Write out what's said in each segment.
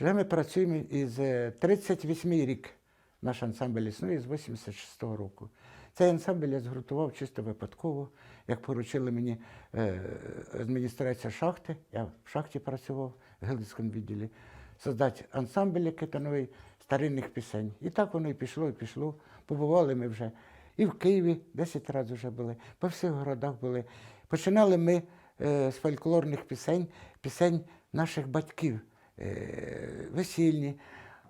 Вже ми працюємо із е, 38 рік. Наш ансамбль існує з 86-го року. Цей ансамбль я згуртував чисто випадково, як поручили мені е, адміністрація шахти. Я в шахті працював в Гилицькому відділі. Создати ансамбль кетановий старинних пісень. І так воно і пішло, і пішло. Побували ми вже і в Києві 10 разів вже були, по всіх городах були. Починали ми е, з фольклорних пісень, пісень наших батьків, е, весільні,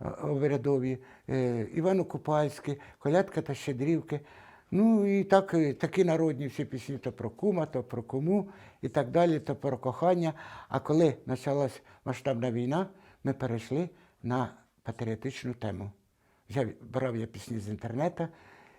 е, обрядові, е, Івано-Купальські, Колядка та Щедрівки. Ну і так, е, такі народні всі пісні то про кума, то про кому і так далі, то про кохання. А коли почалась масштабна війна, ми перейшли на патріотичну тему. Взяв, брав я пісні з інтернету,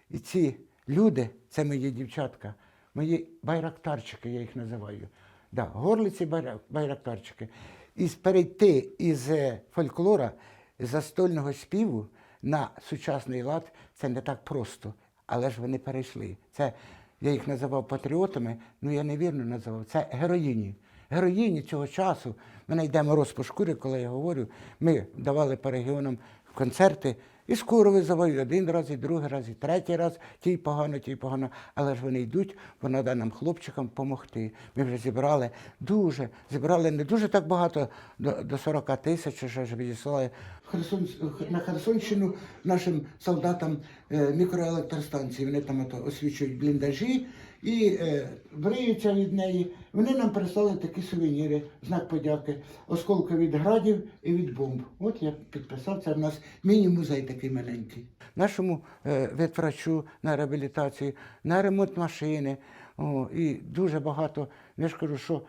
і ці люди, це мої дівчатка, мої байрактарчики, я їх називаю. Да, горлиці байра- байрактарчики. І перейти із е, фольклора, з застольного співу на сучасний лад це не так просто. Але ж вони перейшли. Це я їх називав патріотами, ну я невірно називав. Це героїні. Героїні цього часу. Мене йде мороз по коли я говорю. Ми давали по регіонам концерти. І скоро ви визивають один раз, і другий раз, і третій раз, тій погано, тій погано. Але ж вони йдуть, бо треба нам хлопчикам допомогти. Ми вже зібрали дуже, зібрали не дуже так багато, до, до 40 тисяч, вже ж відіслали Херсон, на Херсонщину нашим солдатам е, мікроелектростанції. Вони там освічують бліндажі і е, від неї. Вони нам прислали такі сувеніри, знак подяки, осколки від градів і від бомб. От я підписав, це в нас міні-музей такий маленький. Нашому е, ветврачу на реабілітацію, на ремонт машини. О, і дуже багато. Я ж кажу, що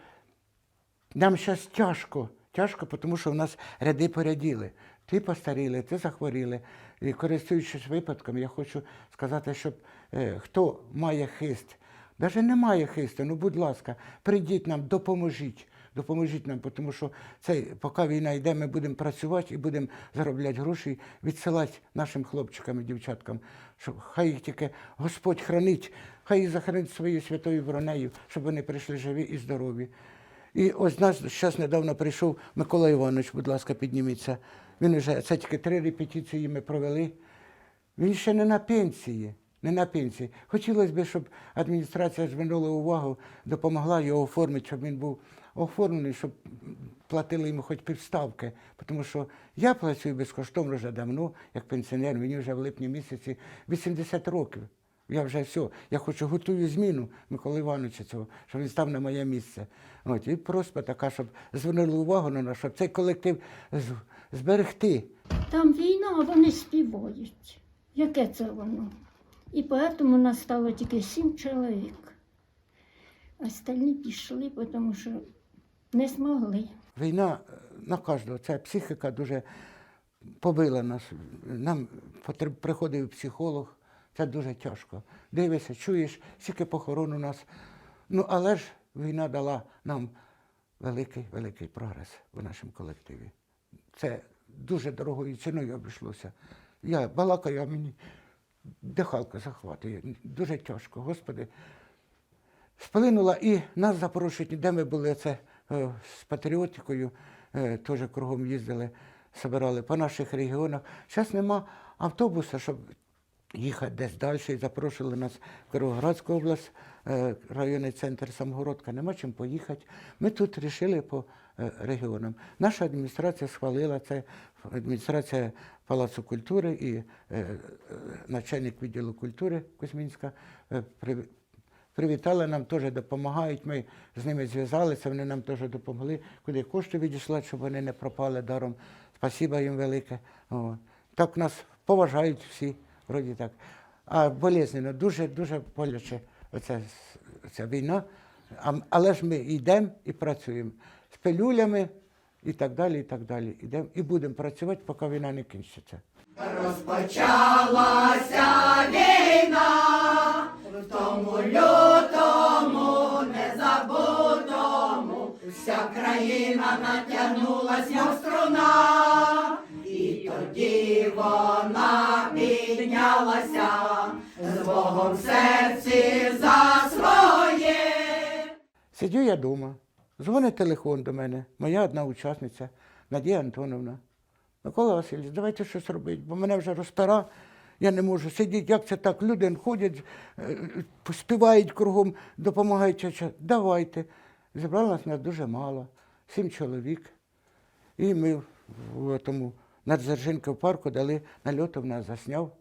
нам зараз тяжко. Тяжко, тому що в нас ряди поряділи. Ти постаріли, ти захворіли. І користуючись випадком, я хочу сказати, щоб е, хто має хист, навіть не має хисту, ну будь ласка, прийдіть нам, допоможіть. Допоможіть нам, тому що цей, поки війна йде, ми будемо працювати і будемо заробляти гроші, відсилати нашим хлопчикам і дівчаткам, щоб хай їх тільки Господь хранить, хай їх захоронить своєю святою бронею, щоб вони прийшли живі і здорові. І ось нас зараз недавно прийшов Микола Іванович, будь ласка, підніміться. Він вже це тільки три репетиції ми провели. Він ще не на пенсії. Не на пенсії. Хотілося б, щоб адміністрація звернула увагу, допомогла його оформити, щоб він був оформлений, щоб платили йому хоч півставки. Тому що я працюю безкоштовно вже давно, як пенсіонер, мені вже в липні місяці 80 років. Я вже все, я хочу готую зміну Миколи Івановича цього, щоб він став на моє місце. От, і просьба така, щоб звернули увагу на нас, щоб цей колектив зберегти. Там війна, а вони співають. Яке це воно? І тому нас стало тільки сім чоловік. Остальні пішли, тому що не змогли. Війна е, на кожного, ця психіка дуже побила нас. Нам приходив психолог, це дуже тяжко. Дивишся, чуєш, скільки похорон у нас. Ну, але ж війна дала нам великий, великий прогрес в нашому колективі. Це дуже дорогою ціною обійшлося. Я балакаю, а мені дихалка захватує. Дуже тяжко, Господи. Сплинула і нас запрошують, де ми були це е, з патріотикою, е, теж кругом їздили, збирали по наших регіонах. Зараз нема автобуса, щоб їхати десь далі. І запрошували нас в Кировоградську область, е, районний центр Самгородка. Нема чим поїхати. Ми тут вирішили по регіонам. Наша адміністрація схвалила це, адміністрація Палацу культури і е, е, начальник відділу культури Кузьмінська е, Привітали нам теж допомагають. Ми з ними зв'язалися, вони нам теж допомогли, куди кошти відійшли, щоб вони не пропали даром. Спасіба їм велике. О. Так нас поважають всі, вроді так. А болезненно, дуже, дуже боляче оця, ця війна. Але ж ми йдемо і працюємо з пилюлями і так далі, і так далі. Ідемо і будемо працювати, поки війна не кінчиться. Розпочалася війна, в тому лютому незабутому вся країна натягнулась, як струна, і тоді вона піднялася з Богом в серці за своє. Сидю я вдома, дзвонить телефон до мене, моя одна учасниця Надія Антоновна. Микола Васильович, давайте щось робити, бо мене вже розпира. Я не можу сидіти. Як це так? Люди ходять, е, співають кругом, допомагають. Давайте. Зібралося нас дуже мало, сім чоловік. І ми в тому Надзержинка в парку дали нальотов нас засняв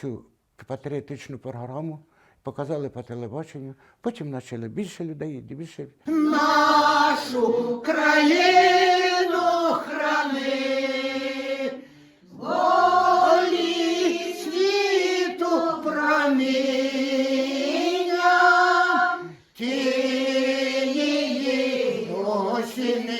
цю патріотичну програму, показали по телебаченню. Потім почали більше людей, більше. нашу країну храни, волі світу проміння, тієї осіни,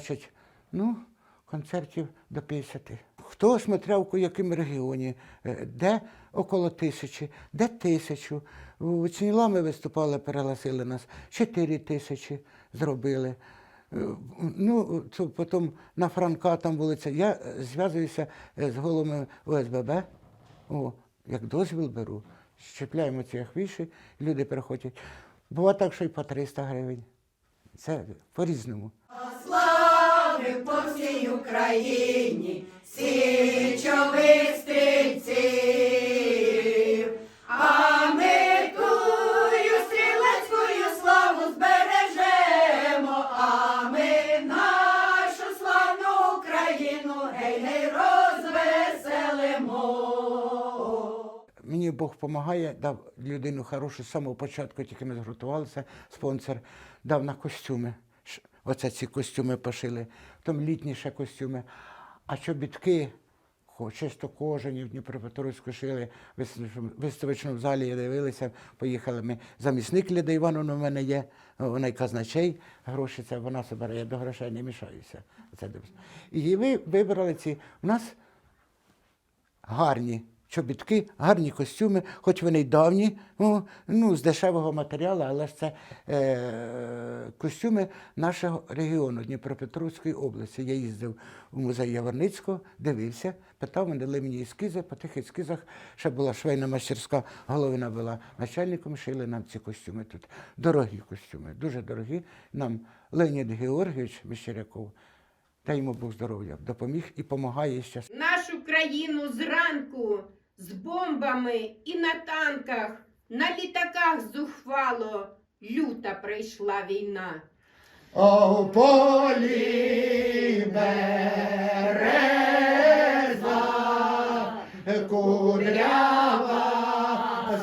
значить, ну, концертів до 50. Хто смотряв у якому регіоні, е, де около тисячі, де тисячу. У Цніла ми виступали, перегласили нас, 4 тисячі зробили. Е, Ну, це потім на Франка там вулиця. Я е, зв'язуюся з головами ОСББ. О, як дозвіл беру, щепляємо ці афіші, люди приходять. Буває так, що й по 300 гривень. Це по-різному. Слави по всій Україні, січових стрільців, а ми тую стрілецькою славу збережемо, а ми нашу славну Україну гей гей розвеселимо. Мені Бог допомагає, дав людину хорошу з самого початку, тільки ми згуртувалися, спонсор дав на костюми. Оце ці костюми пошили, потім літні ще костюми. А чобітки, чисто кожані в Дніпропетровську шили, в виставочному залі я дивилися, поїхали ми. Замісник Ліда Івановна в мене є, вона й казначей, гроші це вона собирає, я до грошей не мішаюся. Це. І ви вибрали ці. У нас гарні чобітки, гарні костюми, хоч вони й давні, ну, ну, з дешевого матеріалу, але ж це е, костюми нашого регіону Дніпропетровської області. Я їздив у музей Яворницького, дивився, питав, вони дали мені ескізи, по тих ескізах ще була швейна мастерська, головина була начальником, шили нам ці костюми тут. Дорогі костюми, дуже дорогі. Нам Леонід Георгійович Мещеряков, дай йому Бог здоров'я, допоміг і допомагає ще. нашу країну зранку з бомбами і на танках, на літаках зухвало люта прийшла війна. О, полі береза кудрява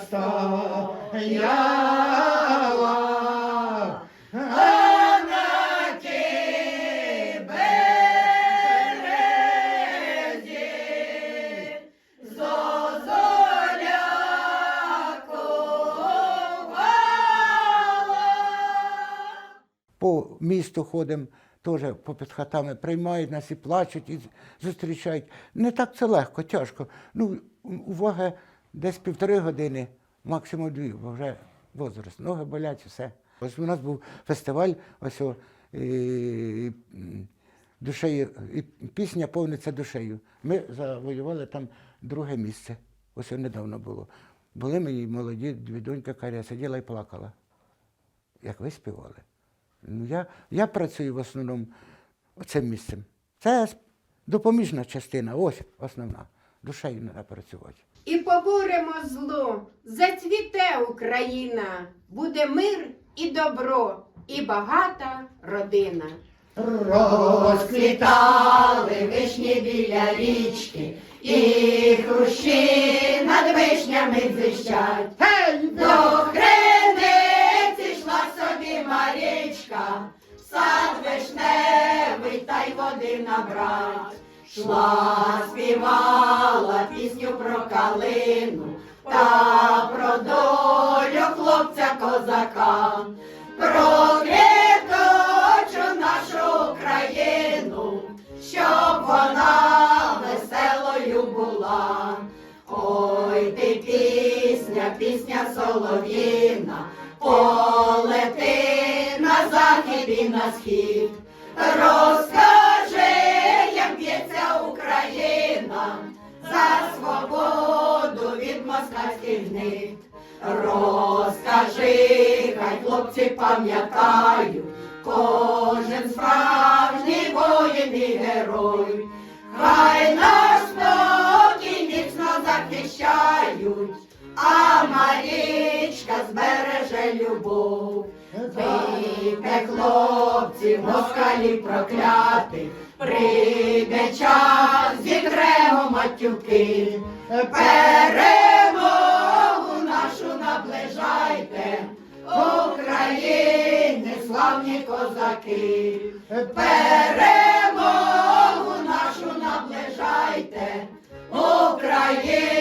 стояла, по місту ходимо, теж попід хатами приймають нас і плачуть, і зустрічають. Не так це легко, тяжко. Ну, увага, десь півтори години, максимум дві, бо вже возраст, ноги болять, все. Ось у нас був фестиваль, ось о, і, душею, і пісня повниться душею. Ми завоювали там друге місце. Ось недавно було. Були мої молоді, дві донька Каря сиділа і плакала як ви співали. Ну, я, я працюю в основному цим місцем. Це допоміжна частина, ось основна. Душею треба працювати. І поборемо зло, зацвіте Україна, буде мир і добро, і багата родина. Розквітали вишні біля річки, і хрущі над вишнями дзищать. Гей! До криниці сад вишневий, та й води набрать, шла, співала пісню про калину та про долю хлопця козака, про квіточу нашу країну, щоб вона веселою була. Ой ти пісня, пісня солов'їна, полети захід і на схід. Розкажи, як б'ється Україна за свободу від москальських гнид. Розкажи, хай хлопці пам'ятають, кожен справжній воїн і герой. Хай наш спокій міцно захищають, а Марічка збереже любов. Вийде хлопці, москалів проклятих, прийде час, зітремо матюки, перемогу нашу наближайте, України, славні козаки, перемогу нашу наближайте, Україна.